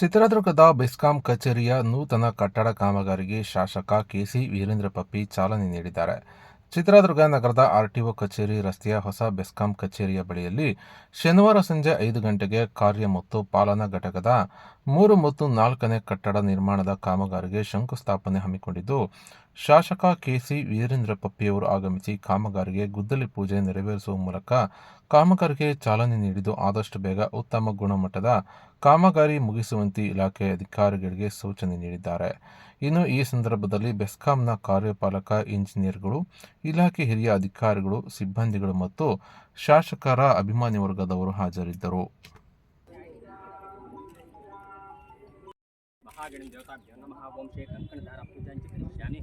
ಚಿತ್ರದುರ್ಗದ ಬೆಸ್ಕಾಂ ಕಚೇರಿಯ ನೂತನ ಕಟ್ಟಡ ಕಾಮಗಾರಿಗೆ ಶಾಸಕ ಕೆಸಿ ವೀರೇಂದ್ರ ಪಪ್ಪಿ ಚಾಲನೆ ನೀಡಿದ್ದಾರೆ. ಚಿತ್ರದುರ್ಗ ನಗರದ ಆರ್ಟಿಒ ಕಚೇರಿ ರಸ್ತೆಯ ಹೊಸ ಬೆಸ್ಕಾಂ ಕಚೇರಿಯ ಬಳಿಯಲ್ಲಿ ಶನಿವಾರ ಸಂಜೆ ಐದು ಗಂಟೆಗೆ ಕಾರ್ಯ ಮತ್ತು ಪಾಲನಾ ಘಟಕದ ಮೂರು ಮತ್ತು ನಾಲ್ಕನೇ ಕಟ್ಟಡ ನಿರ್ಮಾಣದ ಕಾಮಗಾರಿಗೆ ಶಂಕುಸ್ಥಾಪನೆ ಹಮ್ಮಿಕೊಂಡಿದ್ದು, ಶಾಸಕ ಕೆಸಿ ವೀರೇಂದ್ರ ಪಪ್ಪಿಯವರು ಆಗಮಿಸಿ ಕಾಮಗಾರಿಗೆ ಗುದ್ದಲಿ ಪೂಜೆ ನೆರವೇರಿಸುವ ಮೂಲಕ ಕಾಮಗಾರಿಗೆ ಚಾಲನೆ ನೀಡಿದ್ದು ಆದಷ್ಟು ಬೇಗ ಉತ್ತಮ ಗುಣಮಟ್ಟದ ಕಾಮಗಾರಿ ಮುಗಿಸುವಂತೆ ಇಲಾಖೆ ಅಧಿಕಾರಿಗಳಿಗೆ ಸೂಚನೆ ನೀಡಿದ್ದಾರೆ. ಇನ್ನು ಈ ಸಂದರ್ಭದಲ್ಲಿ ಬೆಸ್ಕಾಂನ ಕಾರ್ಯಪಾಲಕ, ಇಂಜಿನಿಯರ್ಗಳು, ಇಲಾಖೆ ಹಿರಿಯ ಅಧಿಕಾರಿಗಳು, ಸಿಬ್ಬಂದಿಗಳು ಮತ್ತು ಶಾಸಕರ ಅಭಿಮಾನಿ ವರ್ಗದವರು ಹಾಜರಿದ್ದರು. ಮಹಾಗಣಿ ಪೂಜಾಂಚಿ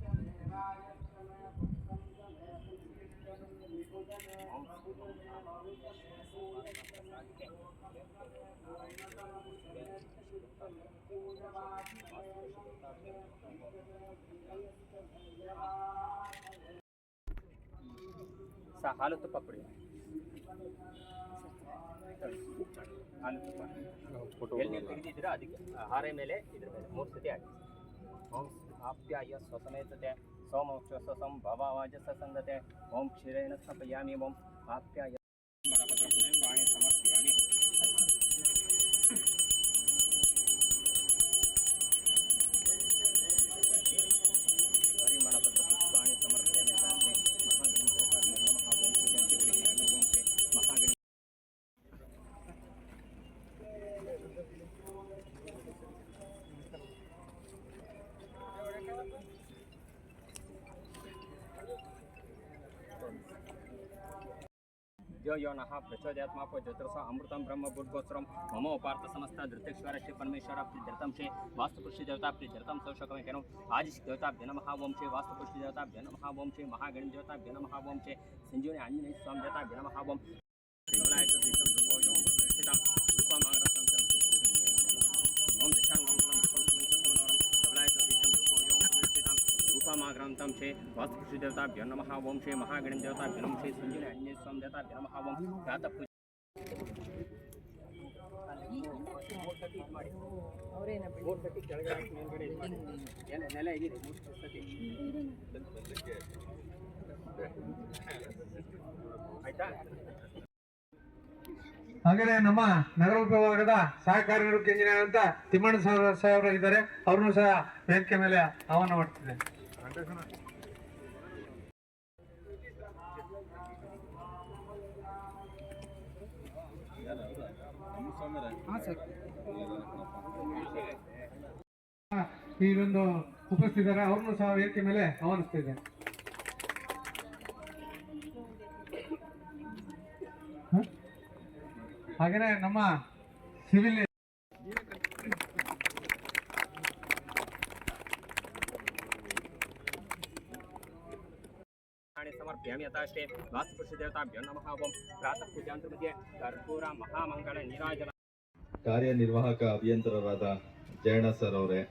ಸಹ ಹಾಲು ತುಪ್ಪ ಕೊಡಿ. ಹಾಲು ತುಪ್ಪ. ಎಲ್ಲಿ ನೀವು ಅದಕ್ಕೆ ಹಾರೆ ಮೇಲೆ ಇದ್ರ ಮೇಲೆ. ಮೂರು ಸತಿ ಹಾಕಿ. ಓಂ ಆಪ್ಯಾಯ ಸ್ವಸಮೇತತೆ ಸೋಮೋಕ್ಷ ಸ್ವಸಂ ಭವಾವಾಜ ಸಂದತೆ ಓಂ ಕ್ಷೀರೇಣ ಸ್ಥಪಯಾಮಿ, ಓಂ ಆಪ್ಯಾಯ యో యో నః ప్రచోదయాత్మాపో జ్యోతిరస అమృతం బ్రహ్మ బుడ్గోత్సరం మమో పార్థ సమస్త ధృతేశ్వర శ్రీ పరమేశ్వర ప్రి ధృతం శ్రీ వాస్తు పుష్టి దేవతాభ్య ధృతం సౌశకమేకనం ఆది దేవతాభ్య నమ ఓం శ్రీ వాస్తు పుష్టి దేవతాభ్య నమ మహాగణి దేవతాభ్య నమ ఓం ఆంజనేయ స్వామి దేవతాభ్య నమ ಶ್ರೀ ವಾಸ್ತುಕೃಷಿ ದೇವತಾಭ್ಯೋ ನಮಃ. ಓಂ ಶ್ರೀ ಮಹಾಗಣನ ದೇವತಾಭ್ಯೋ ನಮಃ. ಶ್ರೀ ಸಂಜೀವಿ ಆಂಜನೇಯ ಸ್ವಾಮಿ ದೇವತಾಭ್ಯೋ ನಮಃ. ಓಂ ಗಾತ ಪೂಜೆ. ಹಾಗೆ ನಮ್ಮ ನಗರ ವಿಭಾಗದ ಸಹಕಾರಿ ನಿವೃತ್ತಿ ಇಂಜಿನಿಯರ್ ಅಂತ ತಿಮ್ಮಣ್ಣ ಸಾಹೇಬ್ರ ಇದ್ದಾರೆ. ಅವ್ರನ್ನೂ ಸಹ ವೇದಿಕೆ ಮೇಲೆ ಆಹ್ವಾನ ಮಾಡ್ತಿದ್ದೇನೆ. ಈ ಒಂದು ಉಪಸ್ಥಿತರ ಅವ್ರನ್ನೂ ಸಹ ವೇದಿಕೆ ಮೇಲೆ ಆವರಿಸ್ತಿದೆ? ಹಾಗೇನೆ ನಮ್ಮ ಸಿವಿಲ್ ದೇವತಾಭ್ಯೋ ನಮಃ. ಓಂ ಪ್ರಾತಃ ಪೂಜಾಂತರ ಮಧ್ಯೆ ಕರ್ಪೂರ ಮಹಾಮಂಗಳ ನೀರಾಜನ ಕಾರ್ಯನಿರ್ವಾಹಕ ಅಭಿಯಂತರರಾದ ಜಯಣ್ಣ ಸರ್ ಅವರೇ,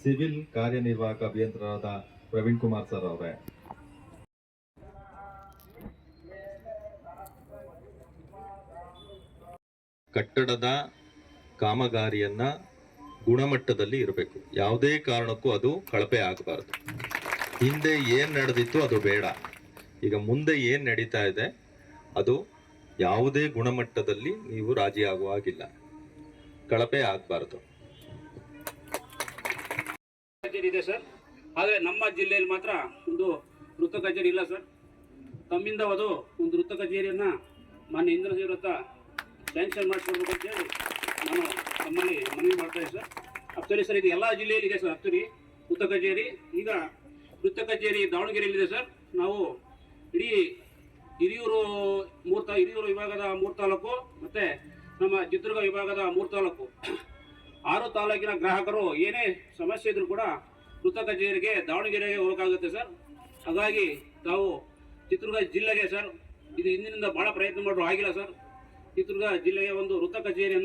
ಸಿವಿಲ್ ಕಾರ್ಯನಿರ್ವಾಹಕ ಅಭಿಯಂತರರಾದ ಪ್ರವೀಣ್ ಕುಮಾರ್ ಸರ್ ಅವರೇ. ಕಟ್ಟಡದ ಕಾಮಗಾರಿಯನ್ನ ಗುಣಮಟ್ಟದಲ್ಲಿ ಇರಬೇಕು. ಯಾವುದೇ ಕಾರಣಕ್ಕೂ ಅದು ಕಳಪೆ ಆಗಬಾರದು. ಹಿಂದೆ ಏನು ನಡೆದಿತ್ತು ಅದು ಬೇಡ. ಈಗ ಮುಂದೆ ಏನು ನಡೀತಾ ಇದೆ, ಅದು ಯಾವುದೇ ಗುಣಮಟ್ಟದಲ್ಲಿ ನೀವು ರಾಜಿ ಆಗುವ ಹಾಗಿಲ್ಲ. ಕಳಪೆ ಆಗಬಾರದು. ಕಚೇರಿ ಇದೆ ಸರ್. ಆದರೆ ನಮ್ಮ ಜಿಲ್ಲೆಯಲ್ಲಿ ಮಾತ್ರ ಒಂದು ವೃತ್ತ ಕಚೇರಿ ಇಲ್ಲ ಸರ್. ತಮ್ಮಿಂದ ಅದು ಒಂದು ವೃತ್ತ ಕಚೇರಿಯನ್ನು ಮಾನ್ಯ ಇಂದ್ರ ಹತ್ರ ಸ್ಯಾಂಕ್ಷನ್ ಮಾಡಿಸ್ಕೊಡ್ಬೇಕು ಅಂತೇಳಿ ನಾನು ತಮ್ಮಲ್ಲಿ ಮನವಿ ಮಾಡ್ತಾ ಇದ್ದೆ ಸರ್. ಆಕ್ಚುಲಿ ಸರ್, ಇದು ಎಲ್ಲ ಜಿಲ್ಲೆಯಲ್ಲಿ ಇದೆ ಸರ್ ಆಕ್ಚುಲಿ ವೃತ್ತ ಕಚೇರಿ. ಈಗ ವೃತ್ತ ಕಚೇರಿ ದಾವಣಗೆರೆಯಲ್ಲಿದೆ ಸರ್. ನಾವು ಇಡೀ ಹಿರಿಯೂರು ಮೂರ್ತ, ಹಿರಿಯೂರು ವಿಭಾಗದ ಮೂರು ತಾಲೂಕು ಮತ್ತು ನಮ್ಮ ಚಿತ್ರದುರ್ಗ ವಿಭಾಗದ ಮೂರು ತಾಲೂಕು. ಆರು ತಾಲೂಕಿನ ಗ್ರಾಹಕರು ಏನೇ ಸಮಸ್ಯೆ ಇದ್ರೂ ಕೂಡ ವೃತ್ತ ಕಚೇರಿಗೆ ದಾವಣಗೆರೆಗೆ ಹೋಗಬೇಕಾಗುತ್ತೆ ಸರ್. ಹಾಗಾಗಿ ತಾವು ಚಿತ್ರದುರ್ಗ ಜಿಲ್ಲೆಗೆ ಸರ್, ಇದು ಹಿಂದಿನಿಂದ ಭಾಳ ಪ್ರಯತ್ನ ಮಾಡಲು ಆಗಿಲ್ಲ ಸರ್. ಚಿತ್ರದುರ್ಗ ಜಿಲ್ಲೆಗೆ ಒಂದು ವೃತ್ತ ಕಚೇರಿಯನ್ನು